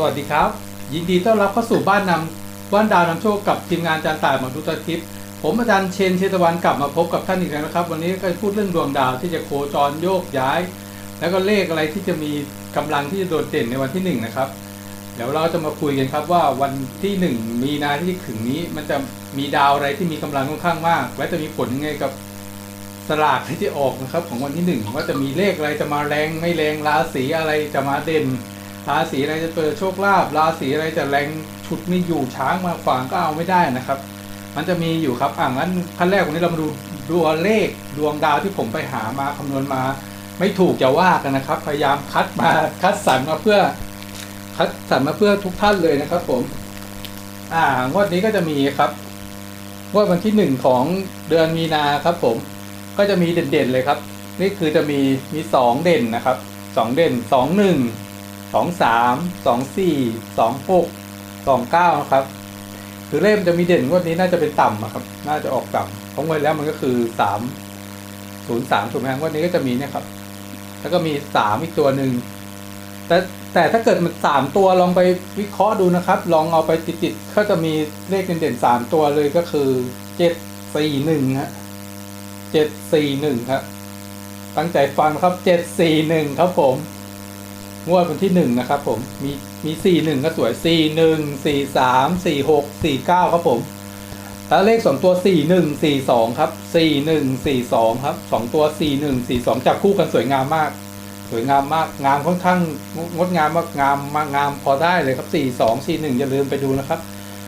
สวัสดีครับ ยินดีต้อนรับเข้าสู่บ้านนำบ้านดาวนำโชคกับทีมงานอาจารย์ต่ายหมอดูตะทิพย์ผมอาจารย์เชนเชตวันกลับมาพบกับท่านอีกแล้วนะครับ วันนี้ก็พูดเรื่องดวงดาวที่จะโคจรโยกย้าย แล้วก็เลขอะไรที่จะมีกำลังที่จะโดดเด่นในวันที่หนึ่งนะครับเดี๋ยวเราจะมาคุยกันครับว่าวันที่หนึ่งมีนาที่ถึงนี้มันจะมีดาวอะไรที่มีกำลังค่อนข้างมาก และจะมีผลยังไงกับสลากที่จะออกนะครับของวันที่หนึ่งว่าจะมีเลขอะไรจะมาแรงไม่แรงราศีอะไรจะมาเด่น ราศีอะไรจะเปิดโชคลาภราศีอะไรจะแรงชุดไม่อยู่ช้างมาขวางก็เอาไม่ได้นะครับ มันจะมีอยู่ครับอ่างั้นขั้นแรกวันนี้เรามาดูดวงเลขดวงดาวที่ผมไปหามาคำนวณมา ไม่ถูกจะว่ากันนะครับ พยายามคัดมาคัดสรรมาเพื่อ คัดสรรมาเพื่อทุกท่านเลยนะครับ ผม อ่างวดนี้ก็จะมีครับงวดวันที่หนึ่งของเดือนมีนาครับ ผมก็จะมีเด่นๆเลยครับ นี่คือจะมีมีสองเด่นนะครับสองเด่นสองหนึ่ง สองสามสองสี่สองหกสองเก้านะครับ คือเลขมันจะมีเด่นงวดนี้น่าจะเป็นต่ำอะครับ น่าจะออกต่ำเพราะงวดแล้วมันก็คือสามศูนย์สามถูกไหมครับงวดนี้ก็จะมีเนี่ยครับ แล้วก็มีสามอีกตัวหนึ่งแต่แต่ถ้าเกิดมันสามตัวลองไปวิเคราะห์ดูนะครับ ลองเอาไปติดๆก็จะมีเลขเด่นๆสามตัวเลยก็คือเจ็ดสี่หนึ่งฮะเจ็ดสี่หนึ่งครับตั้งใจฟังครับเจ็ดสี่หนึ่งครับผม งวดวันที่หนึ่งนะครับผมมีมีสี่หนึ่งก็สวยสี่หนึ่งสี่สามสี่หกสี่เก้าครับผมแล้วเลขสองตัวสี่หนึ่งสี่สองครับสี่หนึ่งสี่สองครับสองตัวสี่หนึ่งสี่สองจับคู่กันสวยงามมาก สวยงามมากงามค่อนข้างงดงามมากงามมากงามพอได้เลยครับสี่สองสี่หนึ่งอย่าลืมไปดูนะครับ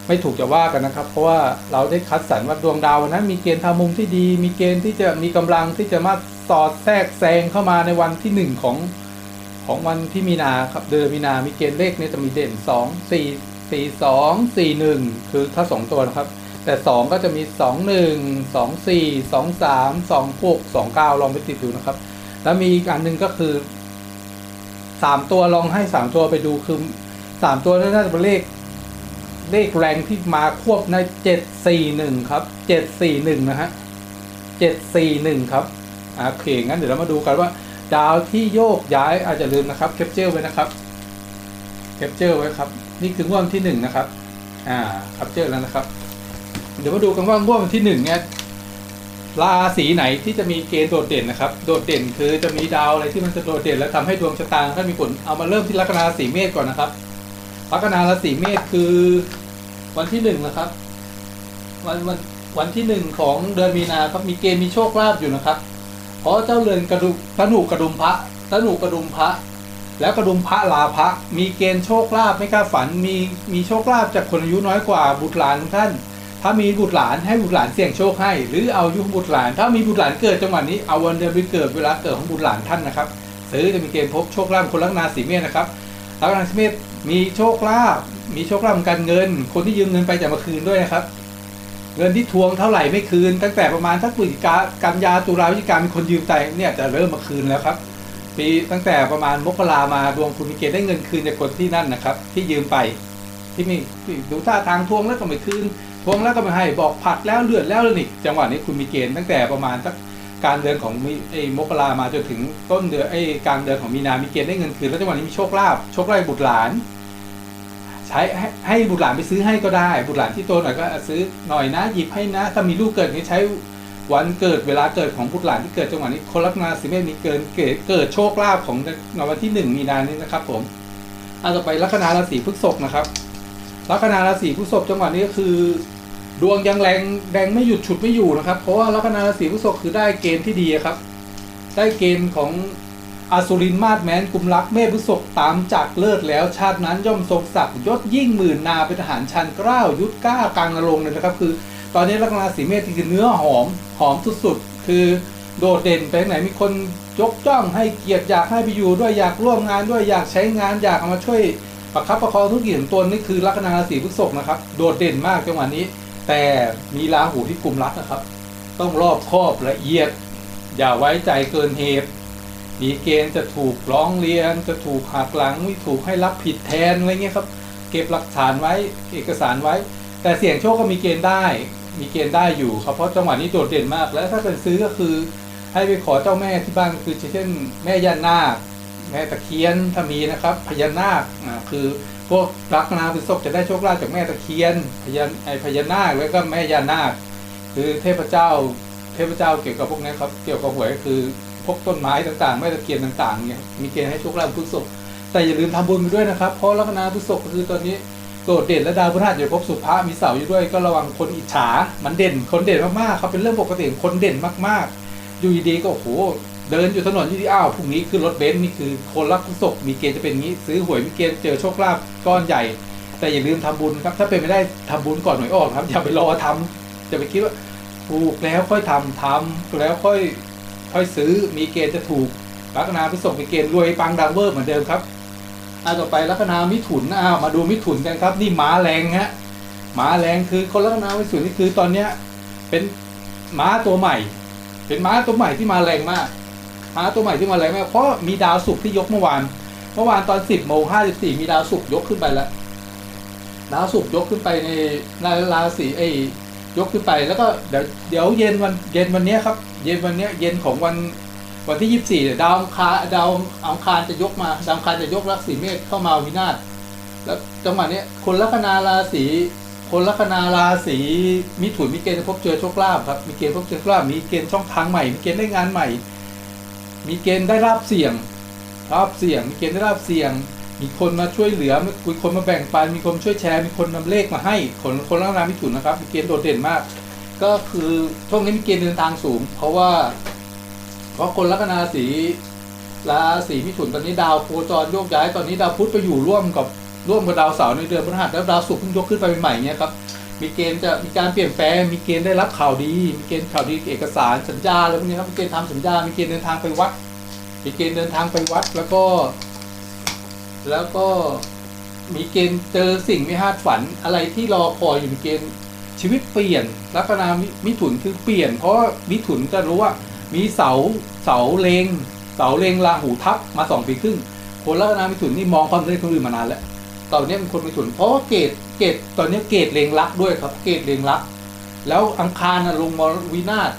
ไม่ถูกจะว่ากันนะครับ เพราะว่าเราได้คัดสรรว่าดวงดาวนั้น มีเกณฑ์ทำมุมที่ดี มีเกณฑ์ที่จะมีกำลังที่จะมาสอดแทรกแซงเข้ามาในวันที่หนึ่งของ ของวันที่มีนาครับเดือนมีนามีเกณฑ์เลขเนี้จะมีเด่นสองสี่สี่สองสี่หนึ่งคือถ้าสองตัวนะครับ แต่สองก็จะมีสองหนึ่งสองสี่สองสามสองหกสองเก้าลองไปติดดูนะครับ แล้วมีอีกอันหนึ่งก็คือสามตัวลองให้สามตัวไปดูคือสามตัวน่าจะเป็นเลขเลขแรงที่มาควบในเจ็ดสี่หนึ่งครับเจ็ดสี่หนึ่งนะฮะเจ็ดสี่หนึ่งครับอ่าโอเคงั้นเดี๋ยวเรามาดูกันว่า ดาวที่โยกย้ายอาจจะลืมนะครับแคปเจอร์ไว้นะครับแคปเจอร์ไว้ครับ นี่คืองวดวันที่หนึ่งนะครับ อ่าแคปเจอร์แล้วนะครับ เดี๋ยวมาดูกันว่างวดวันที่หนึ่งเนี่ยราศีไหนที่จะมีเกณฑ์โดดเด่นนะครับ โดดเด่นคือจะมีดาวอะไรที่มันจะโดดเด่น และทำให้ดวงชะตาท่านมีผลเอามาเริ่มที่ลัคนาราศีเมษก่อนนะครับลัคนาราศีเมษคือวันที่หนึ่งนะครับ วันวันวันที่หนึ่งของเดือนมีนาครับมีเกณฑ์มีโชคลาภอยู่นะครับ เพราะเจ้าเรือนกระดุตนุกระดุมพระตนุกระดุมพระ แล้วกระดุมพระลาพระ มีเกณฑ์โชคลาภไม่กล้าฝัน มีมีโชคลาภจากคนอายุน้อยกว่าบุตรหลานของท่าน ถ้ามีบุตรหลานให้บุตรหลานเสี่ยงโชคให้ หรือเอายุของบุตรหลาน ถ้ามีบุตรหลานเกิดจังหวะนี้เอาวันเดือนปีเกิดเวลาเกิดของบุตรหลานท่านนะครับหรือจะมีเกณฑ์พบโชคลาภคนลัคนาสีเมษนะครับลัคนาสีเมษมีโชคลาภมีโชคลาภการเงิน คนที่ยืมเงินไปจะมาคืนด้วยนะครับ เงินที่ทวงเท่าไหร่ไม่คืน ตั้งแต่ประมาณสักพฤศจิกากันยาตุลาพฤศจิกามีคนยืมไปเนี่ยจะเริ่มมาคืนแล้วครับ ปีตั้งแต่ประมาณมกรามาดวงคุณมีเกณฑ์ได้เงินคืนจากคนที่นั่นนะครับ ที่ยืมไป ที่นี่ดูท่าทางทวงแล้วก็ไม่คืนทวงแล้วก็ไม่ให้บอกผัดแล้วเลือดแล้วเลยนี่จังหวะนี้คุณมีเกณฑ์ตั้งแต่ประมาณสักกลารเดือนของมีไอ้มกรามาจนถึงต้นเดือนไอ้กลางเดือนของมีนามีเกณฑ์ได้เงินคืนแล้วจังหวะนี้มีโชคลาภโชคลาภบุตรหลาน ใช้ให้ให้บุตรหลานไปซื้อให้ก็ได้ บุตรหลานที่โตหน่อยก็ซื้อหน่อยนะหยิบให้นะถ้ามีลูกเกิดนี่ใช้วันเกิดเวลาเกิดของบุตรหลานที่เกิดจังหวะนี้คนลัคนาสิเมษมีเกินเกิดเกิดโชคลาภของในวันที่หนึ่งมีนานี้นะครับ ผมอาต่อไปลัคนาราศีพฤษภนะครับลัคนาราศีพฤษภจังหวะนี้ก็คือ ดวงยังแรงแรงไม่หยุดฉุดไม่อยู่นะครับ เพราะว่าลัคนาราศีพฤษภคือได้เกณฑ์ที่ดีครับ ได้เกณฑ์ของ อสุรินมาศแมนกุมรักเมฆพฤษภตามจากเลิศแล้วชาตินั้นย่อมทรงศักดิ์ยศยิ่งหมื่นนาเป็นทหารชันเกล้าวยุทธกล้ากลางนรงค์เลยนะครับ คือ ตอนนี้ลัคนาสีเมษคือเนื้อหอมหอมสุดๆคือโดดเด่นไปไหนมีคนยกจ้องให้เกียรติอยากให้ไปอยู่ด้วยอยากร่วมงานด้วยอยากใช้งานอยากเอามาช่วยประคับประคองธุรกิจของตนนี่คือลัคนาราศีพฤษภนะครับ โดดเด่นมากจังหวะนี้ แต่มีราหูที่กลุ่มรักนะครับ ต้องรอบคอบละเอียด อย่าไว้ใจเกินเหตุ มีเกณฑ์จะถูกร้องเรียน จะถูกหักหลังถูกให้รับผิดแทนอะไรเงี้ยครับ เก็บหลักฐานไว้เอกสารไว้ แต่เสี่ยงโชคก็มีเกณฑ์ได้ มีเกณฑ์ได้อยู่ครับเพราะจังหวะนี้โดดเด่นมาก แล้วถ้าเป็นซื้อก็คือให้ไปขอเจ้าแม่ที่บ้านคือเช่น แม่ย่านาคแม่ตะเคียนถ้ามีนะครับพญานาคคือพวกลัคนาพฤษภจะได้โชคลาภจากแม่ตะเคียนพญาไอพญานาคแล้วก็แม่ยานาค คือเทพเจ้า เทพเจ้าเกี่ยวกับพวกนี้ครับ เกี่ยวกับหวยคือ พวกต้นไม้ต่างๆแม่ตะเคียนต่างๆเนี่ยมีเกณฑ์ให้โชคลาภพฤษภแต่อย่าลืมทำบุญไปด้วยนะครับเพราะลัคนาพฤษภก็คือตอนนี้โดดเด่นและดาวพฤหัสอยู่ภพสุภะมีเสาอยู่ด้วยก็ระวังคนอิจฉา มันเด่นคนเด่นมากๆครับเป็นเรื่องปกติของคนเด่นมากๆ อยู่ดีๆก็โอ้โหเดินอยู่ถนนอยู่ที่อ้าวพรุ่งนี้ขึ้นรถเบนซ์นี่คือคนรักพฤษภมีเกณฑ์จะเป็นงี้ ซื้อหวยมีเกณฑ์เจอโชคลาภก้อนใหญ่ แต่อย่าลืมทำบุญครับ ถ้าเป็นไม่ได้ทำบุญก่อนหวยออกครับ อย่าไปรอทำอย่าไปคิดว่าถูกแล้วค่อยทำทำแล้วค่อย ค่อยซื้อมีเกณฑ์จะถูกลัคนาพิศกมีเกณฑ์รวยปังดังเวอร์เหมือนเดิมครับอาต่อไปลัคนามิถุนอ่ามาดูมิถุนกันครับ นี่ม้าแรงฮะม้าแรงคือคนลัคนามิถุนนี่คือตอนเนี้ยเป็นม้าตัวใหม่ เป็นม้าตัวใหม่ที่มาแรงมาก ม้าตัวใหม่ที่มาแรงมากเพราะมีดาวศุกร์ที่ยกเมื่อวานเมื่อวานตอน10โมง54มีดาวศุกร์ยกขึ้นไปแล้วดาวศุกร์ยกขึ้นไปในราศีไอ้ยกขึ้นไปแล้วก็เดี๋ยวเดี๋ยวเย็นวันเย็นวันนี้ครับ เย็นวันเนี้ยเย็นของวันวันที่ยี่สิบสี่ดาวอังคารดาวอังคารจะยกมาดาวอังคารจะยกลักษีเมษเข้ามาวินาศแล้วจังหวะนี้คนลัคนาราศีคนลัคนาราศีมิถุนมีเกณฑ์พบเจอโชคลาภครับมีเกณฑ์พบเจอโชคลาภมีเกณฑ์ช่องทางใหม่ มีเกณฑ์ได้งานใหม่ มีเกณฑ์ได้รับเสี่ยงรับเสี่ยง มีเกณฑ์ได้รับเสี่ยง มีคนมาช่วยเหลือมีคนมาแบ่งปันมีคนช่วยแชร์มีคนนำเลขมาให้คนคนลัคนามิถุนนะครับมีเกณฑ์โดดเด่นมาก ก็คือช่วงนี้มีเกณฑ์เดินทางสูง เพราะว่า เพราะคนลัคนาสีราศีมิถุนตอนนี้ดาวโคจรโยกย้ายตอนนี้ดาวพุธไปอยู่ร่วมกับร่วมกับดาวเสาร์ในเดือนพฤหัสแล้วดาวศุกร์เพิ่งยกขึ้นไปใหม่เนี่ยครับมีเกณฑ์จะมีการเปลี่ยนแปลงมีเกณฑ์ได้รับข่าวดี มีเกณฑ์ข่าวดีเอกสารสัญญาอะไรพวกนี้ครับมีเกณฑ์ทำสัญญา มีเกณฑ์เดินทางไปวัด มีเกณฑ์เดินทางไปวัดแล้วก็ แล้วก็มีเกณฑ์เจอสิ่งไม่คาดฝันอะไรที่รอคอยอยู่มีเกณฑ์ ชีวิตเปลี่ยนลัคนามิมิถุนคือเปลี่ยน เพราะมิถุนจะรู้ว่า มีเสาเสาเลงเสาเลงราหูทับมาสองปีครึ่งคนลัคนามิถุนนี่มองความสำเร็จคนอื่นมานานแล้วตอนนี้เป็นคนมิถุนเพราะว่าเกตเกตตอนนี้เกตเลงรักด้วยครับ เกตเลงรัก แล้วอังคารนะลงมรวินาศ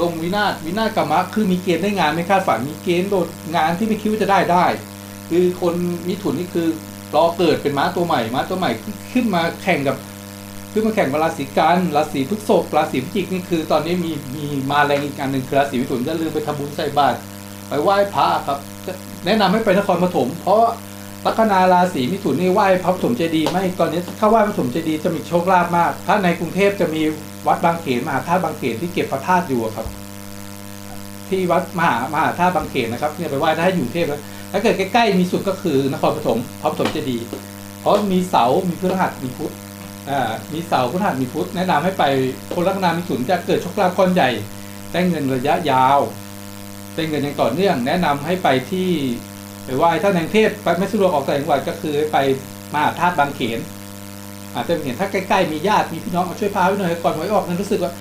ลงวินาศวินาศกรรมะคือมีเกณฑ์ได้งานไม่คาดฝันมีเกณฑ์โดดงานที่ไม่คิดว่าจะได้ได้ คือคนมิถุนนี่คือรอเกิดเป็นม้าตัวใหม่ม้าตัวใหม่ขึ้นมาแข่งกับ ขึ้นมาแข่งกับราศีกันราศีพฤษภราศีพิจิกนี่คือ ตอนนี้มีมีมาแรงอีกอันหนึ่งคือราศีมิถุนจะลืมไปทำบุญใส่บาตรไปไหว้พระครับแนะนำให้ไปนครปฐมเพราะลัคนาราศีมิถุนนี่ไหว้พระปฐมเจดีย์ไม่ตอนนี้ถ้าไหว้พระปฐมเจดีย์จะมีโชคลาภมาก ถ้าในกรุงเทพจะมีวัดบางเขนมหาธาตุบางเขนที่เก็บพระธาตุอยู่ครับ ที่วัดมหามหาธาตุบางเขนนะครับเนี่ยไปไหว้ได้อยู่เทพแล้วถ้าเกิดใกล้ๆมีสุดก็คือนครปฐมพระปฐมเจดีย์เพราะมีเสา มีพฤหัสมีพุธ มีเสาพฤหัสมีพุธแนะนำให้ไปคนลัคนามิถุนจะเกิดโชคลาภก้อนใหญ่ ได้เงินระยะยาวได้เงินอย่างต่อเนื่อง แนะนำให้ไปที่ไปไหว้ถ้าในกรุงเทพไปไม่สะดวกออกต่างจังหวัดก็คือไปมหาธาตุบางเขนอาจจะเห็นถ้าใกล้ๆมีญาติมีพี่น้องมาช่วยพาไว้หน่อยก่อนหวยออกนั้นรู้สึกว่า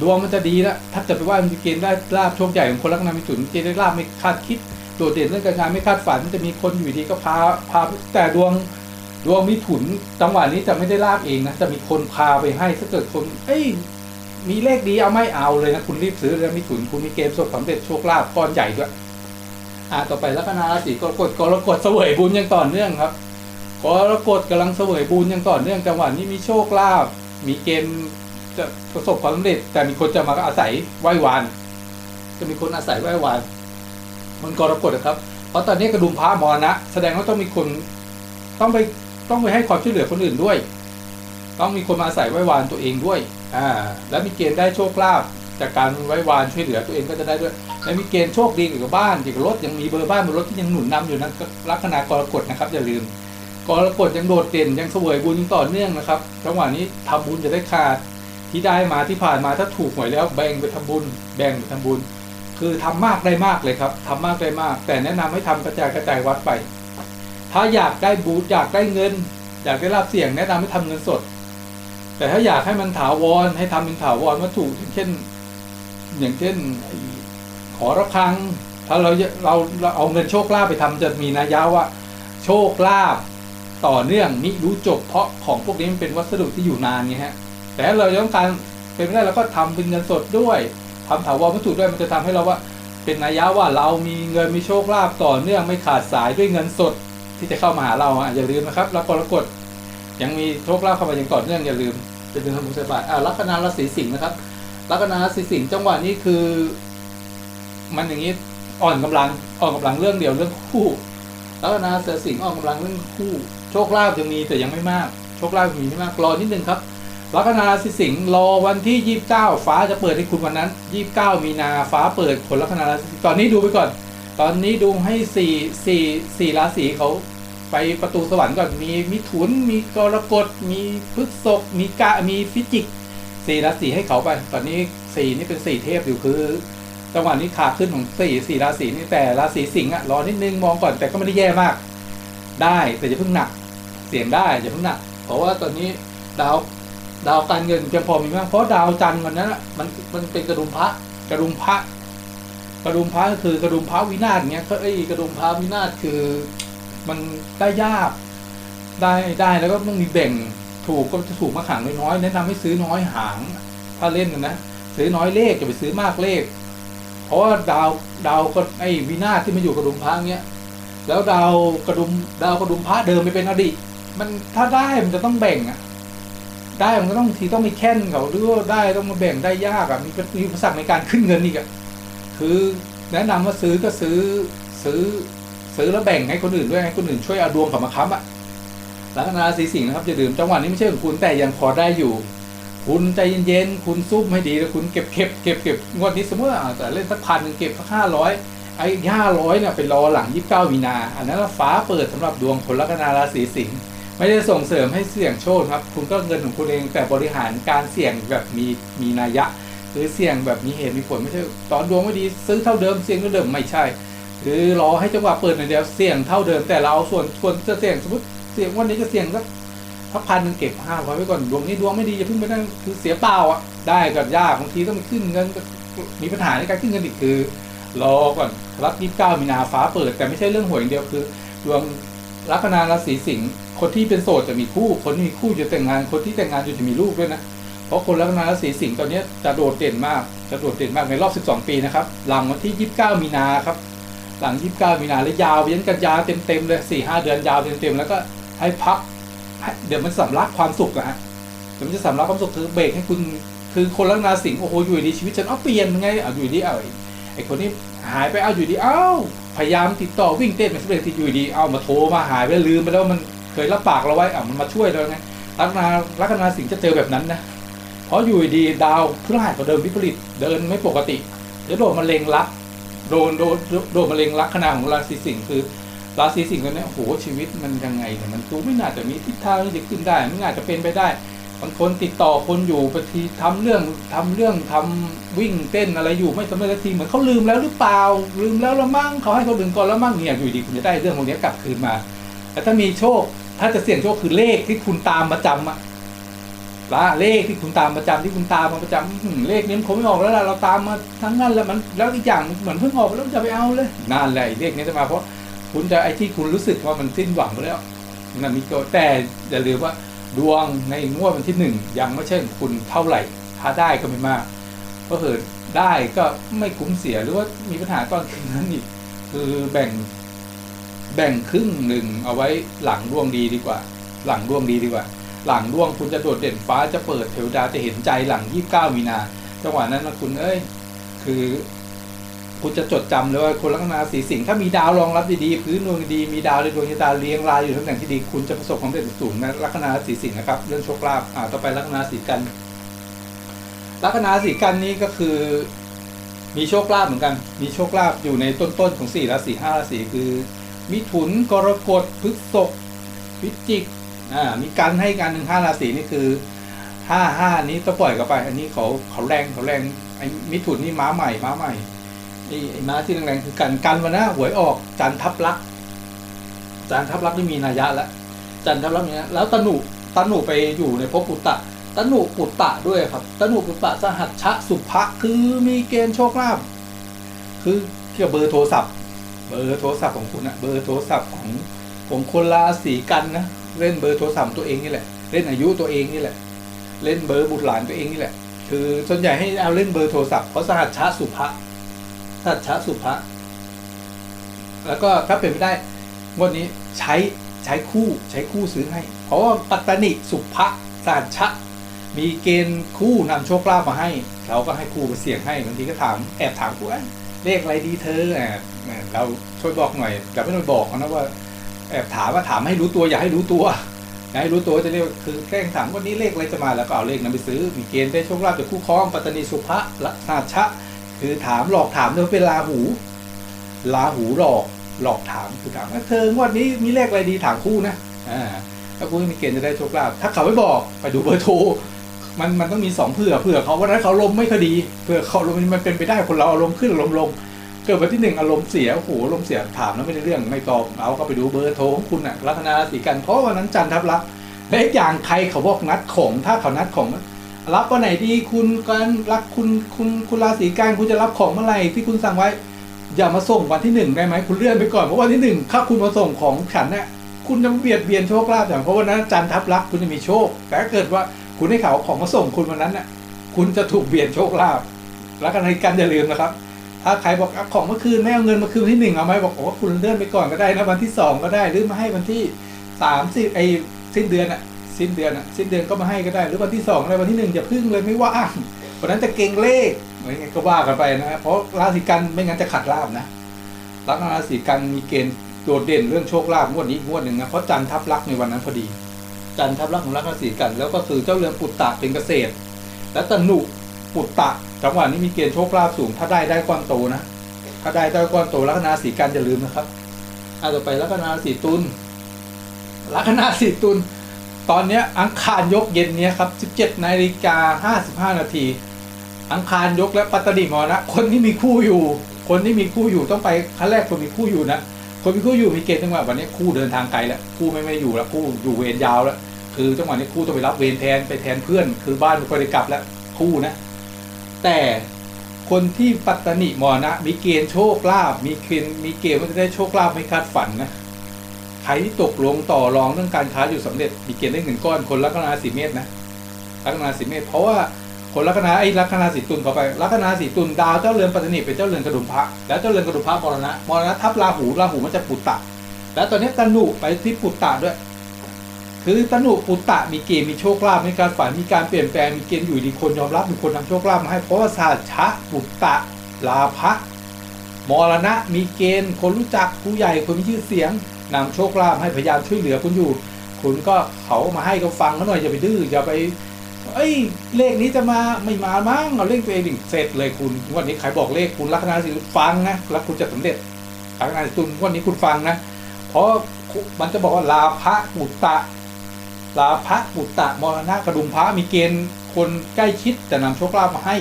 ดวงมันจะดีแล้วถ้าจะไปไหว้มันจะเกณฑ์ได้ลาบโชคใหญ่ของคนลัคนามิถุนเกณฑ์ได้ลาบไม่คาดคิดโดดเด่นเรื่องการงานไม่คาดฝันจะมีคนอยู่ดีก็พาพาแต่ดวง ดวงมิถุนจังหวะนี้จะไม่ได้ลาบเองนะจะมีคนพาไปให้ถ้าเกิดคน เอ้ย มีเลขดีเอาไม่เอาเลยนะคุณรีบซื้อเลยมิถุนคุณมีเกมสดสำเร็จโชคลาภก้อนใหญ่ด้วยอ่าต่อไปลัคนาราศีกรกฎกรกฎเสวยบุญอย่างต่อเนื่องครับกรกฎกำลังเสวยบุญอย่างต่อเนื่องจังหวะนี้มีโชคลาภมีเกณฑ์จะประสบความสำเร็จ แต่มีคนจะมาอาศัยไหว้วาน จะมีคนอาศัยไหว้วานมันกรกฎนะครับ เพราะตอนนี้กระดุมพระมรณะ แสดงว่าต้องมีคนต้องไป ต้องไปให้ความช่วยเหลือคนอื่นด้วย ต้องมีคนมาอาศัยไว้วานตัวเองด้วยอ่าแล้วมีเกณฑ์ได้โชคลาภจากการไว้วานช่วยเหลือตัวเองก็จะได้ด้วยและมีเกณฑ์โชคดีเกี่ยวกับบ้านเกี่ยวกับรถยังมีเบอร์บ้านบนรถที่ยังหนุนนำอยู่นะก็ลัคนากรกฎนะครับอย่าลืมกรกฎยังโดดเด่นยังเสวยบุญยังต่อเนื่องนะครับจังหวะนี้ทำบุญจะได้ขาดที่ได้มาที่ผ่านมาถ้าถูกหวยแล้วแบ่งไปทำบุญ แบ่งไปทำบุญ คือทำมากได้มากเลยครับทำมากได้มาก แต่แนะนำให้ทำกระจายกระจายวัดไป ถ้าอยากได้บูอยากได้เงิน อยากได้รับเสี่ยงแนะนำให้ทำเงินสด แต่ถ้าอยากให้มันถาวรให้ทำเป็นถาวรวัตถุอย่างเช่น อย่างเช่นไอ้ขอระฆัง ถ้าเราเราเราเอาเงินโชคลาภไปทำจะมีนัยยะว่า โชคลาภต่อเนื่องมิรู้จบเพราะของพวกนี้มันเป็นวัสดุที่อยู่นานไงฮะ แต่เราต้องการเป็นไม่ได้เราก็ทำเป็นเงินสดด้วยทำถาวรวัตถุด้วยมันจะทำให้เราว่า เป็นนัยยะว่าเรามีเงินมีโชคลาภต่อเนื่องไม่ขาดสายด้วยเงินสด ที่จะเข้ามาหาเราอะอย่าลืมนะครับแล้วกรกฎยังมีโชคลาภเข้ามาอย่างต่อเนื่องอย่าลืมจะลืมทำบุญใส่บาตรอ่าลัคนาราศีสิงห์นะครับลัคนาราศีสิงห์จังหวะนี้คือ มันอย่างนี้อ่อนกำลังอ่อนกำลังเรื่องเดียวเรื่องคู่ลัคนาราศีสิงห์อ่อนกำลังเรื่องคู่ โชคลาภยังมีแต่ยังไม่มาก โชคลาภมีไม่มากรอนิดนึงครับลัคนาราศีสิงห์รอวันที่ 29 ฟ้าจะเปิดให้คุณวันนั้น 29 มีนาฟ้าเปิดผลลัคนาราศีตอนนี้ดูไปก่อน ตอนนี้ดูให้4 4 4ราศีเขาไปประตูสวรรค์ก่อนมีมิถุน มีกรกฎมีพฤษภมีกะมีพิจิกสี่ราศีให้เขาไป ตอนนี้สี่นี่เป็นสี่เทพอยู่คือจังหวะนี้ขาขึ้นของสี่สี่ราศีนี่แต่ราศีสิงห์อะรอนิดนึงมองก่อนแต่ก็ไม่ได้แย่มาก ได้แต่อย่าเพิ่งหนัก เสี่ยงได้อย่าเพิ่งหนัก เพราะว่าตอนนี้ดาวดาวการเงินจะพอมีมากเพราะดาวจันทร์วันนั้นมันมันเป็นกระดุมพระกระดุมพระ กระดุมพระก็คือกระดุมพระวินาศเงี้ยก็ไอ้กระดุมพระวินาศคือมันได้ยากได้ได้แล้วก็ต้องมีแบ่งถูกก็จะถูกมาขังน้อยแนะนำให้ซื้อน้อยหาง ถ้าเล่นกันนะซื้อน้อยเลขจะไปซื้อมากเลข เพราะว่าดาวดาวก็ไอ้วินาศที่มาอยู่กระดุมพระเงี้ยแล้วดาวกระดุมดาวกระดุมพระเดิมไปเป็นอดีตมันถ้าได้มันจะต้องแบ่งอะได้มันก็ต้องทีต้องมีแค่นเขาหรือว่าได้ต้องมาแบ่งได้ยากอะมีมีอุปสรรคในการขึ้นเงินอีกอะ คือแนะนำว่าซื้อก็ซื้อซื้อซื้อแล้วแบ่งให้คนอื่นด้วยให้คนอื่นช่วยเอาดวงเขามาค้ำอะลัคนาราศีสิงห์นะครับอย่าลืมจังหวะนี้ไม่ใช่ของคุณแต่ยังพอได้อยู่ คุณใจเย็นๆคุณซุ่มให้ดีแล้วคุณเก็บเก็บเก็บเก็บงวดนี้สมมติอ่าแต่เล่นสักพันหนึ่งเก็บสักห้าร้อยไอ้ห้าร้อยเนี่ยไปรอหลังยี่สิบเก้ามีนา อันนั้นฟ้าเปิดสำหรับดวงคนลัคนาราศีสิงห์ไม่ได้ส่งเสริมให้เสี่ยงโชคครับ คุณก็เงินของคุณเองแต่บริหารการเสี่ยงแบบมีมีนัยยะ หรือเสี่ยงแบบมีเหตุมีผลไม่ใช่ตอนดวงไม่ดีซื้อเท่าเดิมเสี่ยงเท่าเดิมไม่ใช่ หรือรอให้จังหวะเปิดหน่อยเดียวเสี่ยงเท่าเดิมแต่เราเอาส่วนส่วนจะเสี่ยงสมมติเสี่ยงวันนี้จะเสี่ยงสักพักพันหนึ่งเก็บห้าร้อยไว้ก่อนดวงนี้ดวงไม่ดีอย่าเพิ่งไปนั่งคือเสียเปล่าอะได้ก็ยากบางทีต้องขึ้นเงินมีปัญหาในการขึ้นเงินอีกคือ รอก่อนรับยี่สิบเก้ามีนาฟ้าเปิด แต่ไม่ใช่เรื่องหวยอย่างเดียวคือดวงลัคนาราศีสิงห์คนที่เป็นโสดจะมีคู่ คนที่มีคู่จะแต่งงาน คนที่แต่งงานอยู่จะมีลูกด้วยนะ เพราะคนลัคนาราศีสิงห์ตอนนี้จะโดดเด่นมากจะโดดเด่นมากในรอบ 12 ปีนะครับหลังวันที่ 29 มีนาครับหลัง 29 มีนาแล้วยาวไปยันกันยาวเต็มๆเลย4-5 เดือนยาวเต็มๆแล้วก็ให้พักเดี๋ยวมันสำลักความสุขอะฮะเดี๋ยวมันจะสำลักความสุขคือเบรกให้คุณคือคนลัคนาสิงห์โอ้โหอยู่ดีชีวิตฉันเอาเปลี่ยนไงเอาอยู่ดีเอาไอ้คนนี้หายไปเอาอยู่ดีเอ้าพยายามติดต่อวิ่งเต้นมันสำเร็จที่อยู่ดีเอามาโทรมาหายไปลืมไปแล้วมันเคยรับปากเราไว้อะมันมาช่วยเราไงลัคนาลัคนาสิงห์จะเจอแบบนั้นนะ ราะอยู่ดีดาวพฤหัสก็เดินวิปริตเดินไม่ปกติเดี๋ยวโดนมะเร็งรักโดนโดนโดนมะเร็งรักขนาดของราศีสิงห์คือราศีสิงห์คนนี้โหชีวิตมันยังไงเนี่ยมันดูไม่น่าจะมีทิศทางที่จะขึ้นได้ไม่น่าจะเป็นไปได้บางคนติดต่อคนอยู่บางทีทำเรื่องทำเรื่องทำวิ่งเต้นอะไรอยู่ไม่สำเร็จทีเหมือนเขาลืมแล้วหรือเปล่า ลืมแล้วละมั่งเขาให้เขาดึงก่อนล้วมั่งเนี่ยอยู่ดีคุณจะได้เรื่องพวกนี้กลับคืนมาแต่ถ้ามีโชค ถ้าจะเสี่ยงโชคคือเลขที่คุณตามประจำอะ ละเลขที่คุณตามประจำที่คุณตามมาประจำอื้อหือเลขนี้มันคงไม่ออกแล้วล่ะเราตามมาทั้งนั้นแล้วมันแล้วอีกอย่างเหมือนเพิ่งออกแล้วจะไปเอาเลยนั่นแหละเลขนี้จะมาเพราะคุณจะไอ้ที่คุณรู้สึกว่ามันสิ้นหวังไปแล้วนั่นมีโกแต่อย่าลืมว่าดวงในงวดวันที่หนึ่งยังไม่ใช่ของคุณเท่าไหร่ถ้าได้ก็ไม่มากก็เกิดได้ก็ไม่คุ้มเสียหรือว่ามีปัญหาตอนคืนนั้นอีกคือแบ่งแบ่งครึ่งหนึ่งเอาไว้หลังดวงดีดีกว่า หลังดวงดีดีกว่า หลังดวงคุณจะโดดเด่นฟ้าจะเปิดเทวดาจะเห็นใจหลังยี่สิบเก้ามีนาจังหวะนั้นนะคุณเอ้ย คือ คุณจะจดจำเลยว่าคนลัคนาสีสิงห์ถ้ามีดาวรองรับดีๆพื้นดวงดีมีดาวในดวงชะตาเรียงรายอยู่ตำแหน่งที่ดีคุณจะประสบความสำเร็จสูงนะลัคนาสีสิงห์นะครับ เรื่องโชคลาภอ่าต่อไปลัคนาสีกันลัคนาสีกันนี้ก็คือ มีโชคลาภเหมือนกัน มีโชคลาภอยู่ในต้นๆของสี่ราศีห้าราศีคือ มิถุนกรกฎพฤษภพิจิก อ่ามีกันให้กันหนึ่งห้าราศีนี่คือห้าห้านี้ต้องปล่อยกันไป อันนี้เขาเขาแรงเขาแรงไอ้มิถุนนี่ม้าใหม่ม้าใหม่ไอ้ไอ้ม้าที่แรงๆคือกันกันวันนะหวยออกจันทับลักจันทับลักนี่มีนัยยะแล้วจันทับลักเนี่ยแล้วตนุตนุไปอยู่ในภพปุตตะตนุปุตตะด้วยครับตนุปุตตะสหัชชะสุภะคือมีเกณฑ์โชคลาภคือเกี่ยวกับเบอร์โทรศัพท์ เบอร์โทรศัพท์ของคุณอะเบอร์โทรศัพท์ของของคนราศีกันนะ เล่นเบอร์โทรศัพท์ตัวเองนี่แหละ เล่นอายุตัวเองนี่แหละ เล่นเบอร์บุตรหลานตัวเองนี่แหละ คือส่วนใหญ่ให้เอาเล่นเบอร์โทรศัพท์เพราะสหัชชะสุภะสัจฉะสุภะแล้วก็ถ้าเป็นไม่ได้งวดนี้ใช้ใช้คู่ใช้คู่ซื้อให้ เพราะว่าปัตตนิสุภะสัจฉะมีเกณฑ์คู่นำโชคลาภมาให้ เราก็ให้คู่เสี่ยงให้บางทีก็ถามแอบถามคู่เอ้ยเลขอะไรดีเธอแอบแหมเราช่วยบอกหน่อยแต่ไม่ต้องบอกเขานะว่า แอบถามว่าถามให้รู้ตัวอย่าให้รู้ตัวอย่าให้รู้ตัวจะเรียกคือแกล้งถามวันนี้เลขอะไรจะมาแล้วก็เอาเลขนั้นไปซื้อ มีเกณฑ์ได้โชคลาภจากคู่ครองปัตตนีสุภะละนาชะ คือถามหลอกถามเธอเป็นลาหูลาหูหลอกหลอกถามคือถามว่าเธองวันนี้มีเลขอะไรดีถามคู่นะอ่าถ้าคู่มีเกณฑ์จะได้โชคลาภถ้าเขาไม่บอกไปดูเบอร์โทรมันมันต้องมีสองเผื่อเผื่อเขาวันนั้นเขาลมไม่คดีเผื่อเขาลมมันเป็นไปได้คนเราอารมณ์ขึ้นอารมณ์ลง เกิดวันที่หนึ่งอารมณ์เสียโอ้โหอารมณ์เสียถามแล้วไม่ได้เรื่องไม่ตอบเอาก็ไปดูเบอร์โทรของคุณอะลัคนาราศีกันเพราะวันนั้นจันทร์ทับลักและอีกอย่างใครเขาบอกนัดของถ้าเขานัดของรับวันไหนดีคุณการรักคุณคุณคุณราศีกันคุณจะรับของเมื่อไหร่ที่คุณสั่งไว้ อย่ามาส่งวันที่หนึ่งได้ไหมคุณเลื่อนไปก่อนเพราะวันที่หนึ่งถ้าคุณมาส่งของฉันเนี่ยคุณจะเบียดเบียนโชคลาภอย่างเพราะวันนั้นจันทร์ทับลักคุณจะมีโชค แต่ถ้าเกิดว่าคุณให้เขาของมาส่งคุณวันนั้นน่ะคุณจะถูกเบียดโชคลาภแล้วกันให้กันอย่าลืมนะครับ ถ้าใครบอกเอาของเมื่อคืนไม่เอาเงินมาคืนที่หนึ่งเอาไหมบอกโอ้คุณเลื่อนไปก่อนก็ได้นะวันที่สองก็ได้หรือมาให้วันที่สามสิบไอ้สิ้นเดือนอะสิ้นเดือนอะสิ้นเดือนก็มาให้ก็ได้ หรือวันที่สองอะไรวันที่หนึ่งอย่าพึ่งเลยไม่ว่างวันนั้นจะเก่งเลขไม่งั้นก็ว่ากันไปนะเพราะราศีกันไม่งั้นจะขัดลาบนะลัคนาราศีกันมีเกณฑ์โดดเด่นเรื่องโชคลาภงวดนี้งวดหนึ่งนะเพราะจันทร์ทับลักในวันนั้นพอดี จันทร์ทับลักของลัคนาราศีกัน แล้วก็คือเจ้าเรือนปุตตะเป็นเกษตร และตนุปุตตะ จังหวะนี้มีเกณฑ์โชคลาภสูง ถ้าได้ได้ก้อนโตนะ ถ้าได้ได้ก้อนโตลัคนาสีกันอย่าลืมนะครับอาต่อไปลัคนาสีตุลลัคนาสีตุลตอนนี้อังคารยกเย็นเนี้ยครับ 17นาฬิกา55 นาที อังคารยกและปัตตนิมอนะคนที่มีคู่อยู่ คนที่มีคู่อยู่ต้องไปขั้นแรกคนมีคู่อยู่นะ คนมีคู่อยู่มีเกณฑ์จังหวะวันนี้คู่เดินทางไกลแล้วคู่ไม่ไม่อยู่แล้วคู่อยู่เวรยาวแล้วคือจังหวะนี้คู่ต้องไปรับเวรแทนไปแทนเพื่อน คือบ้านไม่ค่อยได้กลับแล้วคู่นะ แต่คนที่ปัตตนิมอนะ มีเกณฑ์โชคลาภมีเกณฑ์มีเกณฑ์ว่าจะได้โชคลาภไม่คาดฝันนะใครที่ตกลงต่อรองเรื่องการค้าอยู่สำเร็จ มีเกณฑ์ได้เงินก้อนคนลัคนาสีเมษนะลัคนาสีเมษเพราะว่าคนลัคนาไอ้ลัคนาสีตุลเข้าไปลัคนาสีตุลดาวเจ้าเรือนปัตตนิเป็นเจ้าเรือนกระดุมพระแล้วเจ้าเรือนกระดุมพระมรณะมรณะทับราหูราหูมันจะปุตตะ แล้วตอนนี้ตนุไปที่ปุตตะด้วย คือตนุปุตตะมีเกณฑ์มีโชคลาภมีการฝันมีการเปลี่ยนแปลงมีเกณฑ์อยู่ดีคนยอมรับมีคนนำโชคลาภมาให้เพราะว่าศาสตร์ชะปุตตะลาภะมรณะมีเกณฑ์ คนรู้จักผู้ใหญ่คนมีชื่อเสียงนำโชคลาภให้พยายามช่วยเหลือคุณอยู่ คุณก็เขามาให้ก็ฟังเขาหน่อยอย่าไปดื้ออย่าไปเอ้ยเลขนี้จะมาไม่มามั้งเอาเลขตัวเองเสร็จเลยคุณวันนี้ใครบอกเลขคุณลัคนาสิฟังนะแล้วคุณจะสำเร็จลัคนาสิตุลงวันนี้คุณฟังนะ เพราะมันจะบอกว่าลาภะปุตตะ ลาภะปุตตะมรณะกระดุมพระมีเกณฑ์คนใกล้ชิดจะนำโชคลาภมาให้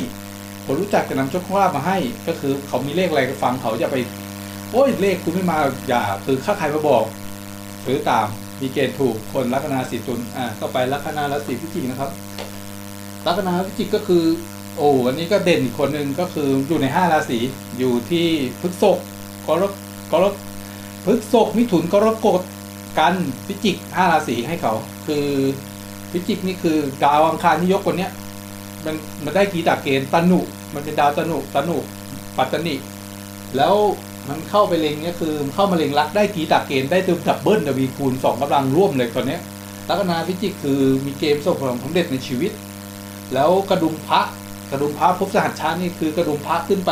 คนรู้จักจะนำโชคลาภมาให้ ก็คือเขามีเลขอะไรก็ฟังเขาจะไป โอ้ยเลขคุณไม่มาอย่าคือข้าใครมาบอกหรือตามมีเกณฑ์ถูกคนลัคนาสีตุลอ่าต่อไปลัคนาราศีพิจิกนะครับลัคนาพิจิกก็คือ โอ้อันนี้ก็เด่นอีกคนหนึ่งก็คืออยู่ในห้าราศีอยู่ที่พฤษภกรกกรกพฤษภมิถุนกรกฎ กันพิจิกห้าราศีให้เขา คือพิจิกนี่คือดาวอังคารที่ยกคนเนี้ย มันมันได้กีตาเกณฑ์ตนุ มันเป็นดาวตนุตนุปัตตนิ แล้วมันเข้าไปเล็งเนี่ยคือเข้ามาเล็งรักได้กีตาเกณฑ์ได้ตัวดับเบิลดวีคูณสองกำลังร่วมเลยตอนเนี้ยลัคนาพิจิกคือมีเกมสบความสำเร็จในชีวิต แล้วกระดุมพระกระดุมพระภพสหัสชานี่คือกระดุมพระขึ้นไป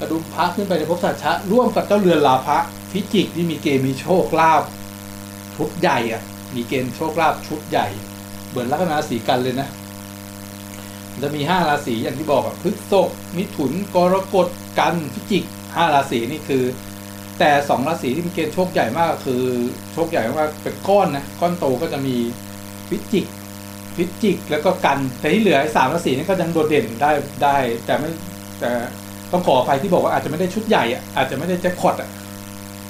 กระดุมพระขึ้นไปในภพสหัสชาร่วมกับเจ้าเรือนลาภะพิจิกที่มีเกณฑ์มีโชคลาภ ชุดใหญ่อะมีเกณฑ์โชคลาภชุดใหญ่ เหมือนลัคนาสีกันเลยนะ จะมีห้าราศีอย่างที่บอกอะพฤษภมิถุนกรกฎกันพิจิกห้าราศีนี่คือ แต่สองราศีที่มีเกณฑ์โชคใหญ่มากคือโชคใหญ่มากเป็นก้อนนะก้อนโตก็จะมีพิจิกพิจิกแล้วก็กันแต่ที่เหลือไอ้สามราศีนี่ก็ยังโดดเด่นได้ได้ แต่ไม่แต่ต้องขออภัยที่บอกว่าอาจจะไม่ได้ชุดใหญ่อะอาจจะไม่ได้แจ็คพอตอะ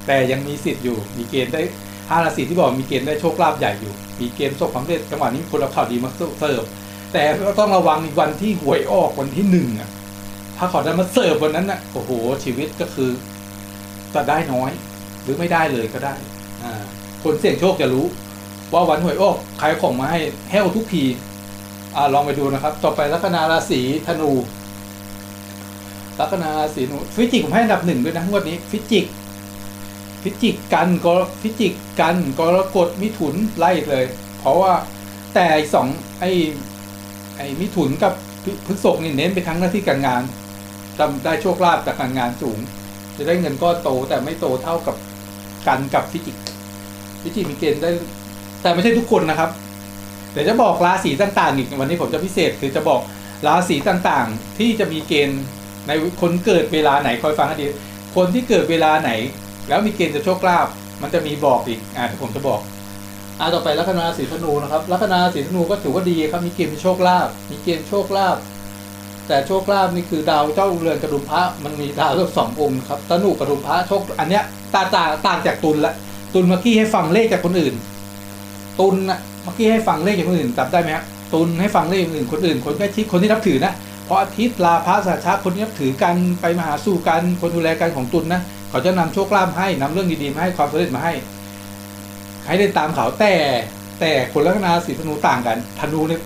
แต่ยังมีสิทธิ์อยู่มีเกณฑ์ได้ ห้าราศีที่บอกมีเกณฑ์ได้โชคลาภใหญ่อยู่ มีเกณฑ์ประสบความสำเร็จจังหวะนี้คนรับข่าวดีมาเสิร์ฟแต่ก็ต้องระวังในวันที่หวยออกวันที่หนึ่งอะ ถ้าขาได้มาเสิร์ฟวันนั้นน่ะโอ้โห ชีวิตก็คือจะได้น้อย หรือไม่ได้เลยก็ได้ อ่า คนเสี่ยงโชคจะรู้ ว่าวันหวยออกใครของมาให้แห้วทุกทีอ่าลองไปดูนะครับ ต่อไปลัคนาราศีธนูลลัคนาราศีธนูฟิจิกผมให้อันดับหนึ่งด้วยนะงวดนี้ฟิจิก ฟิจิกกันกรฟิจิกกันกรกฎมิถุนไล่เลย เพราะว่าแต่สองไอ้ไอ้มิถุนกับพฤษภนี่เน้นไปทั้งหน้าที่การงานจำได้โชคลาภจากการงานสูง จะได้เงินก้อนโตแต่ไม่โตเท่ากับกันกับฟิจิกฟิจิกมีเกณฑ์ได้ แต่ไม่ใช่ทุกคนนะครับ เดี๋ยวจะบอกราศีต่างๆอีกวันนี้ผมจะพิเศษคือจะบอกราศีต่างๆ ที่จะมีเกณฑ์ในคนเกิดเวลาไหนคอยฟังให้ดีคนที่เกิดเวลาไหน แล้วมีเกณฑ์จะโชคลาภมันจะมีบอกอีกอ่าผมจะบอกอ่าต่อไปลัคนาราศีธนูนะครับลัคนาราศีธนูก็ถือว่าดีครับมีเกณฑ์มีโชคลาภมีเกณฑ์โชคลาภแต่โชคลาภนี่คือดาวเจ้าเรือนกระดุมพระมันมีดาวทั้งสององค์ครับธนูกระดุมพระโชคอันเนี้ยต่างต่างต่างจากตุลละตุลเมื่อกี้ให้ฟังเลขจากคนอื่น ตุลนะเมื่อกี้ให้ฟังเลขจากคนอื่นจำได้ไหมฮะตุลให้ฟังเลขคนอื่นคนอื่น คนใกล้ชิดคนที่นับถือนะเพราะอาทิตย์ลาพระสาชาคนที่นับถือกันไปมาหาสู่กันคนดูแลกันของตุลนะ เขาจะนำโชคลาภให้นำเรื่องดีๆมาให้ความสำเร็จมาให้ ให้ได้ตามเขาแต่แต่คนลัคนาราศีธนูต่างกันธนูเนี่ย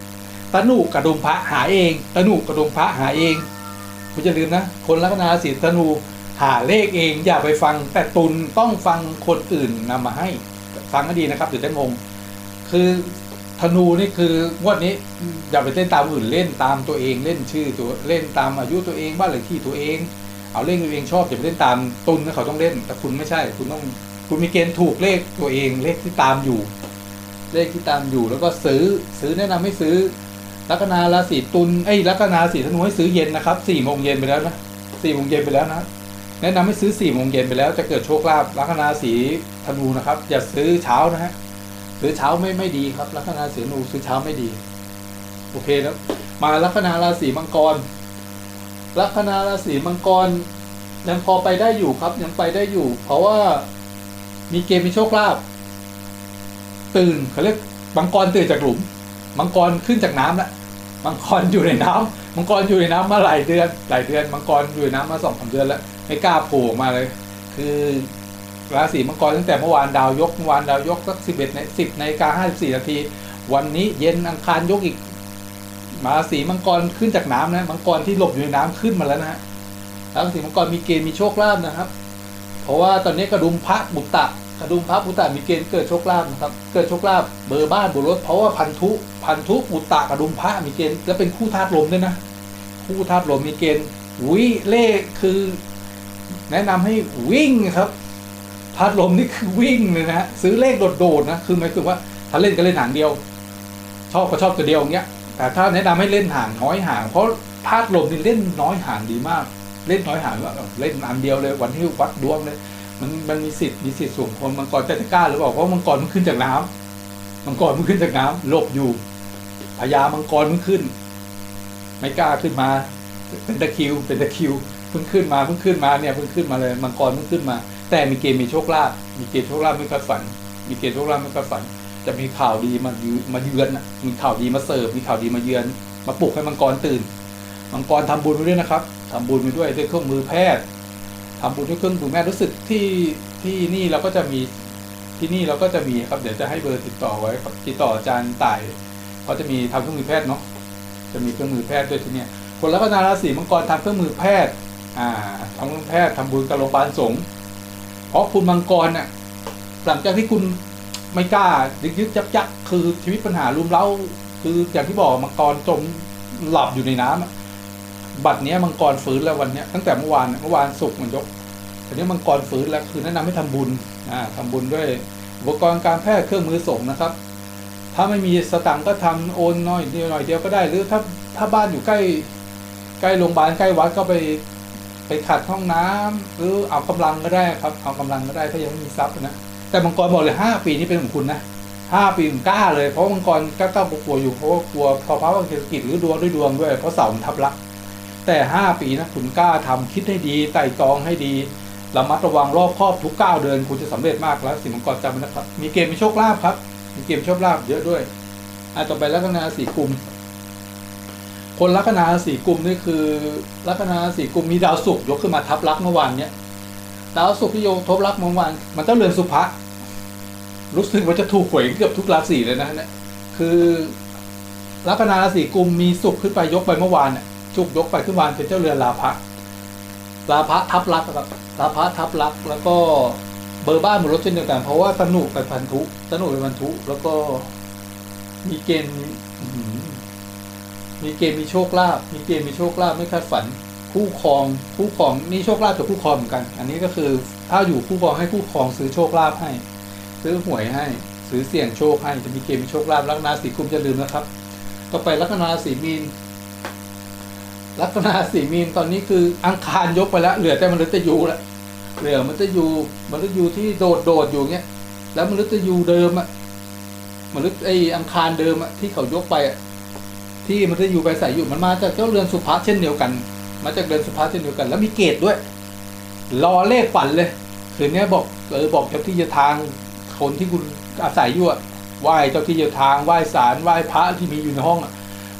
ธนูกระดุมพระหาเองธนูกระดุมพระหาเองคุณจะลืมนะ คนลัคนาราศีธนูหาเลขเองอย่าไปฟัง แต่ตุลต้องฟังคนอื่นนำมาให้ฟังให้ดีนะครับเดี๋ยวจะงง คือธนูนี่คืองวดนี้ อย่าไปเล่นตามอื่นเล่นตามตัวเองเล่นชื่อตัวเล่นตามอายุตัวเองบ้านเลขที่ตัวเอง เอาเลขตัวเองชอบอย่าไปเล่นตามตุนนะเขาต้องเล่น แต่คุณไม่ใช่ คุณต้องคุณมีเกณฑ์ถูกเลขตัวเองเลขที่ตามอยู่ เลขที่ตามอยู่แล้วก็ซื้อซื้อแนะนำให้ซื้อลัคนาราศีตุลไอ้ยลัคนาราศีธนูให้ซื้อเย็นนะครับสี่โมงเย็นไปแล้วนะสี่โมงเย็นไปแล้วนะแนะนำให้ซื้อสี่โมงเย็นไปแล้วจะเกิดโชคลาภลัคนาราศีธนูนะครับ อย่าซื้อเช้านะฮะซื้อเช้าไม่ไม่ดีครับลัคนาราศีธนูซื้อเช้าไม่ดี โอเคแล้วมาลัคนาราศีมังกร ลัคนาราศีมังกร ยังพอไปได้อยู่ครับ ยังไปได้อยู่ เพราะว่ามีเกมมีโชคลาภตื่นเขาเรียกมังกรตื่นจากหลุม มังกรขึ้นจากน้ำแล้วมังกรอยู่ในน้ำมังกรอยู่ในน้ำมาหลายเดือนหลายเดือนมังกรอยู่ในน้ำมาสองสามเดือนแล้วไม่กล้าโผล่มาเลย คือราศีมังกรตั้งแต่เมื่อวานดาวยกเมื่อวานดาวยกสักสิบเอ็ดในสิบในกาห้าสิบสี่นาที วันนี้เย็นอังคารยกอีก มาสีมังกรขึ้นจากน้ำนะมังกรที่หลบอยู่ในน้ำขึ้นมาแล้วนะฮะราศีมังกรมีเกณฑ์มีโชคลาภนะครับ เพราะว่าตอนนี้กระดุมพระบุตตะกระดุมพระบุตตะมีเกณฑ์เกิดโชคลาภนะครับ เกิดโชคลาภเบอร์บ้านบอร์รถเพราะว่าพันธุพันธุบุตตะกระดุมพระมีเกณฑ์และเป็นคู่ธาตุลมด้วยนะคู่ธาตุลมมีเกณฑ์วิเลขคือ แนะนำให้วิ่งครับธาตุลมนี่คือวิ่งเลยนะฮะซื้อเลขโดดๆนะคือหมายถึงว่าถ้าเล่นก็เล่นหางเดียว ชอบก็ชอบตัวเดียวอย่างเงี้ย แต่ถ้าแนะนำให้เล่นห่างน้อยห่าง เพราะธาตุลมนี่เล่นน้อยห่างดีมาก เล่นน้อยห่างว่าเล่นอันเดียวเลยวันที่วัดดวงเลยมันมันมีสิทธิ์มีสิทธิ์สูงคนมังกรจะกล้าหรือเปล่าเพราะมังกรมันขึ้นจากน้ำมังกรมันขึ้นจากน้ำหลบอยู่พญามังกรมันขึ้น ไม่กล้าขึ้นมา เป็นตะคิว เป็นตะคิวเพิ่งขึ้นมาเพิ่งขึ้นมาเนี่ยเพิ่งขึ้นมาเลยมังกรเพิ่งขึ้นมา แต่มีเกณฑ์มีโชคลาภมีเกณฑ์โชคลาภไม่คาดฝัน มีเกณฑ์โชคลาภไม่คาดฝัน จะมีข่าวดีมาเยือนมาเยือนน่ะมีข่าวดีมาเสิร์ฟมีข่าวดีมาเยือน มาปลุกให้มังกรตื่น มังกรทำบุญไปด้วยนะครับทำบุญไปด้วยด้วยเครื่องมือแพทย์ทำบุญด้วยเครื่องมือแพทย์รู้สึกที่ที่นี่เราก็จะมีที่นี่เราก็จะมีครับ เดี๋ยวจะให้เบอร์ติดต่อไว้ครับติดต่ออาจารย์ต่ายเขาจะมีทำเครื่องมือแพทย์เนาะจะมีเครื่องมือแพทย์ด้วยที่นี่คนลัคนาราศีมังกรทำเครื่องมือแพทย์อ่าทำเครื่องแพทย์ทำบุญกับโรงพยาบาลสงฆ์เพราะคุณมังกรน่ะหลังจากที่คุณ ไม่กล้ายึกยึกยักยักคือชีวิตปัญหารุมเร้าคืออย่างที่บอกมังกรจมหลับอยู่ในน้ำอะบัดเนี้ยมังกรฟื้นแล้ววันเนี้ยตั้งแต่เมื่อวานเมื่อวานศุกร์มันยกทีนี้มังกรฟื้นแล้วคือแนะนำให้ทำบุญอ่าทำบุญด้วยอุปกรณ์การแพทย์เครื่องมือส่งนะครับ ถ้าไม่มีสตังค์ก็ทำโอนน้อยเดียวหน่อยเดียวก็ได้ หรือถ้าถ้าบ้านอยู่ใกล้ใกล้โรงพยาบาลใกล้วัดก็ไปไปขัดห้องน้ำหรือเอากำลังก็ได้ครับ เอากำลังก็ได้ถ้ายังไม่มีทรัพย์นะ แต่มังกรบอกเลยห้าปีนี้เป็นของคุณนะห้าปีกล้าเลยเพราะมังกรกล้ากล้ากลัวอยู่เพราะกลัวเพราะพระว่าเศรษฐกิจหรือดวงด้วยดวงด้วยเพราะเสามันทับลัก แต่ห้าปีนะคุณกล้าทำคิดให้ดีไต่ตองให้ดีระมัดระวังรอบครอบทุกก้าวเดินคุณจะสำเร็จมากแล้วสิมังกรจำนะครับ มีเกมมีโชคลาภครับ มีเกมโชคลาภเยอะด้วยอะต่อไปลัคนาราศีกุม คนลัคนาราศีกุมนี่คือลัคนาราศีกุมมีดาวศุกร์ยกขึ้นมาทับลักเมื่อวานเนี้ยดาวศุกร์ที่โยกทบลักเมื่อวานมันต้องเรือนสุภะ รู้สึกว่าจะถูกหวยเกือบทุกราศีเลยนะเนี่ยคือลัคนาราศีกุมมีศุกร์ขึ้นไปยกไปเมื่อวานเนี่ยศุกยกไปขึ้นวานเป็นเจ้าเรือนลาภะลาพะทับลักครับลาพะทับลักแล้วก็เบอร์บ้านหมดรถเช่นเดียวกันเพราะว่าสนุกไปพันธุสนุกไปพันธุแล้วก็มีเกณฑ์มีเกณฑ์มีโชคลาภมีเกณฑ์มีโชคลาภไม่คาดฝันคู่ครองคู่ครองนี่โชคลาภกับคู่ครองเหมือนกัน อันนี้ก็คือถ้าอยู่คู่ครองให้คู่ครองซื้อโชคลาภให้ ซื้อหวยให้ ซื้อเสี่ยงโชคให้จะมีเกมีโชคลาภลัคนาสีกุมจะลืมนะครับ ต่อไปลัคนาสีมีนลัคนาสีมีนตอนนี้คืออังคารยกไปแล้ว เหลือแต่มฤตยูแล้วเหลือมฤตยูมฤตยูที่โดดโดดอยู่เงี้ย แล้วมฤตยูเดิมอะมฤตไออังคารเดิมอะที่เขายกไปอะที่มฤตยูไปใส่อยู่มันมาจากเจ้าเรือนสุภาเช่นเดียวกัน มาจากเรือนสุภาเช่นเดียวกัน แล้วมีเกตด้วย รอเลขฝันเลยคืนนี้บอกเออบอกเจ้าที่จ้าทาง คนที่คุณอาศัยอยู่อะไหว้เจ้าที่เจ้าทางไหว้ศาลไหว้พระที่มีอยู่ในห้องอะ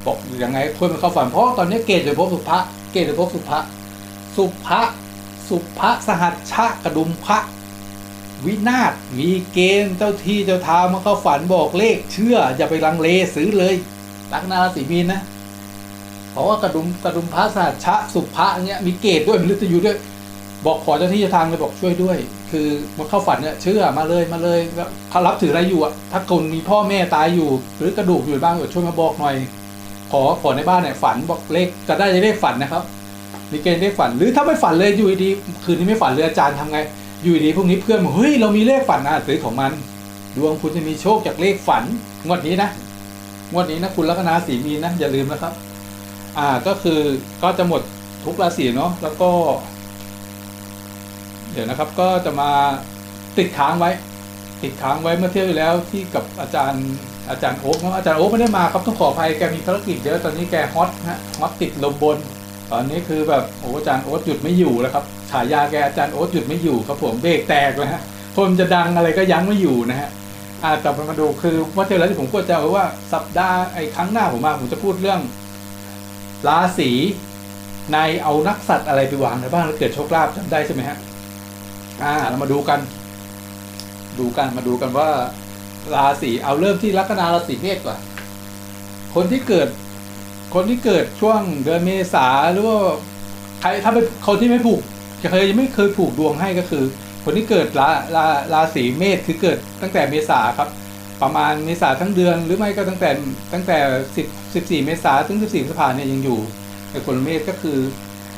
บอกอยังไงค่อมันเข้าฝันเพราะตอนนี้เกตจะพบสุภะเกตจะพบสุภะสุภะสุภะสหัสชะกระดุมพระวินาศมีเกณฑ์เจ้าที่เจ้าทางมาเข้าฝันบอกเลขเชื่ออย่าไปลังเลซื้อเลยลักนาราศีมีนนะเพราะว่ากระดุมกระดุมพระสหัสชะสุภะอย่างเงี้ยมีเกตด้วยมีฤตยูด้วย บอกขอเจ้าที่เจ้าทางเลยบอกช่วยด้วย คือมาเข้าฝันเนี่ยเชื่อมาเลยมาเลยแล้วเขารับถืออะไรอยู่อะถ้าคนมีพ่อแม่ตายอยู่ หรือกระดูกอยู่บ้างช่วยมาบอกหน่อย ขอขอในบ้านเนี่ยฝันบอกเลขจะได้เลขฝันนะครับมีเกณฑ์เลขฝันหรือถ้าไม่ฝันเลยอยู่ดีคืนนี้ไม่ฝันเลยอาจารย์ทำไง อยู่ดีพรุ่งนี้เพื่อนบอกเฮ้ยเรามีเลขฝันนะซื้อของมัน ดวงคุณจะมีโชคจากเลขฝันงวดนี้นะงวดนี้นะคุณลัคนาสีมีนนะอย่าลืมนะครับ อ่าก็คือก็จะหมดทุกราศีเนาะแล้วก็ เดี๋ยวนะครับก็จะมาติดค้างไว้ ติดค้างไว้เมื่อเที่ยวแล้วที่กับอาจารย์อาจารย์โอ๊คเนอะอาจารย์โอ๊คไม่ได้มาครับต้องขออภัยแกมีภารกิจเยอะตอนนี้แกฮอตฮะฮอตติดลมบน ตอนนี้คือแบบโอ้อาจารย์โอ๊ตหยุดไม่อยู่แล้วครับฉายาแกอาจารย์โอ๊ตหยุดไม่อยู่ครับผมเบรกแตกเลยฮะคนจะดังอะไรก็ยั้งไม่อยู่นะฮะอ่าแต่มาดูคือว่าเที่ยวแล้วที่ผมพูดจะว้ว่าสัปดาห์ไอ้ครั้งหน้าผมมาผมจะพูดเรื่องราศีในเอานักสัตว์อะไรไปวางในบ้านแล้วเกิดโชคลาภจำได้ใช่ไหมฮะ อ่าเรามาดูกัน ดูกันมาดูกันว่า ราศีเอาเริ่มที่ลัคนาราศีเมษก่อนคนที่เกิด คนที่เกิดช่วงเดือนเมษาหรือว่าใครถ้าเป็นคนที่ไม่ผูกเคยยังไม่เคยผูกดวงให้ก็คือ คนที่เกิดราราราศีเมษคือเกิดตั้งแต่เมษาครับ ประมาณเมษาทั้งเดือน หรือไม่ก็ตั้งแต่ตั้งแต่สิบสิบสี่เมษาถึงสิบสี่พฤษภาเนี่ยยังอยู่ในคนเมษก็คือ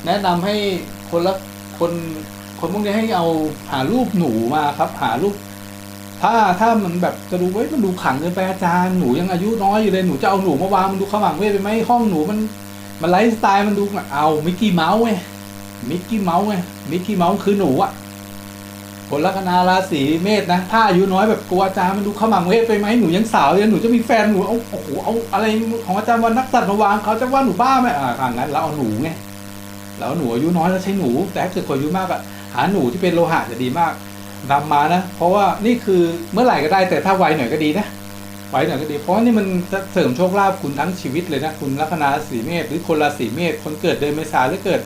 แนะนำให้คนละคน คนพวกนี้ให้เอาหารูปหนูมาครับ หารูป ถ้าถ้ามันแบบจะดูเว้ยมันดูขังเกินไปอาจารย์หนูยังอายุน้อยอยู่เลยหนูจะเอาหนูมาวางมันดูขมังเว้ยไปไหมห้องหนูมันมันไลฟ์สไตล์มันดูเอามิกกี้เมาส์ไงมิกกี้เมาส์ไงมิกกี้เมาส์คือหนูอะผลลัคนาราศีเมษนะ ถ้าอายุน้อยแบบกลัวอาจารย์มันดูขมังเว้ยไปไหมหนูยังสาวเลยหนูจะมีแฟนหนูเอาโอ้โหเอาอะไรของอาจารย์วันนักตัดมาวางเขาจะว่าหนูบ้าไหมอ่างั้นเราเอาหนูไงเราเอาหนูอายุน้อยแล้วใช้หนู แต่ถ้าเกิดคนอายุมากอะ หาหนูที่เป็นโลหะจะดีมากนำมานะ เพราะว่านี่คือเมื่อไหร่ก็ได้แต่ถ้าไวหน่อยก็ดีนะไวหน่อยก็ดี เพราะนี่มันเสริมโชคลาภคุณทั้งชีวิตเลยนะ คุณลัคนาสีเมษหรือคนราศีเมษคนเกิดเดือนเมษาหรือเกิด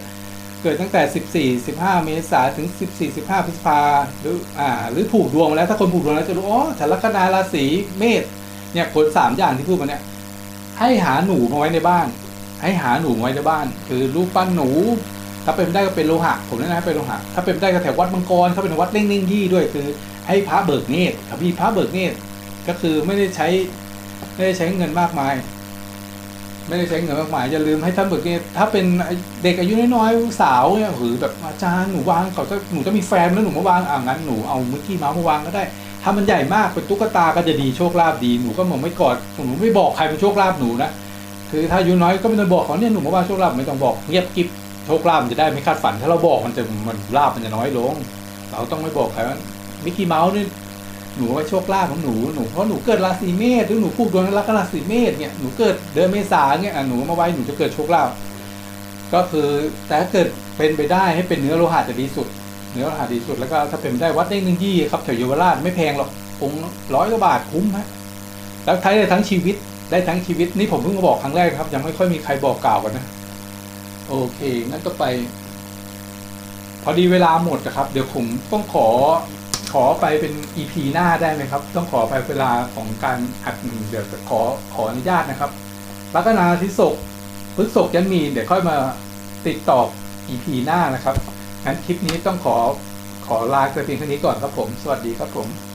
เกิดตั้งแต่ 14 15 เมษาถึง 14 15พฤษภาหรืออ่าหรือผูกดวงมาแล้วถ้าคนผูกดวงแล้วจะรู้อ๋อฉันลัคนาราศีเมษเนี่ยผลสามอย่างที่พูดมาเนี่ยให้หาหนูมาไว้ในบ้าน ให้หาหนูมาไว้ในบ้าน คือรูปปั้นหนู ถ้าเป็นไม่ได้ก็เป็นโลหะผมแนะนำให้เป็นโลหะถ้าเป็นไม่ได้ก็แถววัดมังกรถ้าเป็นวัดเล่งเล่งยี่ด้วยคือ ให้พระเบิกเนตรถ้ามีพระเบิกเนตรก็คือไม่ได้ใช้ไม่ได้ใช้เงินมากมาย ไม่ได้ใช้เงินมากมายอย่าลืมให้ท่านเบิกเนตรถ้าเป็นเด็กอายุน้อยๆสาวเนี่ยหรือแบบอาจารย์หนูวางเขาจะหนูจะมีแฟนแล้วหนูมาวางอ่างั้นหนูเอามิกกี้เมาส์มาวางก็ได้ถ้ามันใหญ่มากเป็นตุ๊กตาก็จะดีโชคลาภดีหนูก็มองไม่กอดหนูไม่บอกใครเป็นโชคลาภหนูนะคือถ้าอายุน้อยก็ไม่ต้องบอกเขาเนี่ยหนูมาวางโชคลาภไม่ต้องบอกเงียบกิ๊บ โชคลาภมันจะได้ไม่คาดฝัน ถ้าเราบอกมันจะมันลาบมันจะน้อยลง เราต้องไม่บอกใครว่ามิกกี้เมาส์นี่หนูว่าโชคลาภของหนูหนูเพราะหนูเกิดราศีเมษหรือหนูผูกดวงนลัคนาราศีเมษเนี่ยหนูเกิดเดือนเมษาเนี่ยหนูมาไว้หนูจะเกิดโชคลาภก็คือแต่ถ้าเกิดเป็นไปได้ให้เป็นเนื้อโลหะจะดีสุด เนื้อโลหะดีสุดแล้วก็ถ้าเป็นไปได้วัดได้หนึ่งยี่ครับแถวเยาวราชไม่แพงหรอกองร้อยกว่าบาทคุ้มฮะแล้วใช้ได้ทั้งชีวิตได้ทั้งชีวิตนี่ผมเพิ่งมาบอกครั้งแรกครับ ยังไม่ค่อยมีใครบอกกล่าวกันนะ โอเคงั้นก็ไป พอดีเวลาหมดนะครับ เดี๋ยวผมต้องขอขอไปเป็น EP หน้าได้ไหมครับ ต้องขอไปเวลาของการอัดเดี๋ยวขอขออนุญาตนะครับลัคนาทิศกพฤษกยันมีเดี๋ยวค่อยมาติดต่อ EP หน้านะครับงั้นคลิปนี้ต้องขอขอลาเพียงเท่านี้ก่อนครับผม สวัสดีครับผม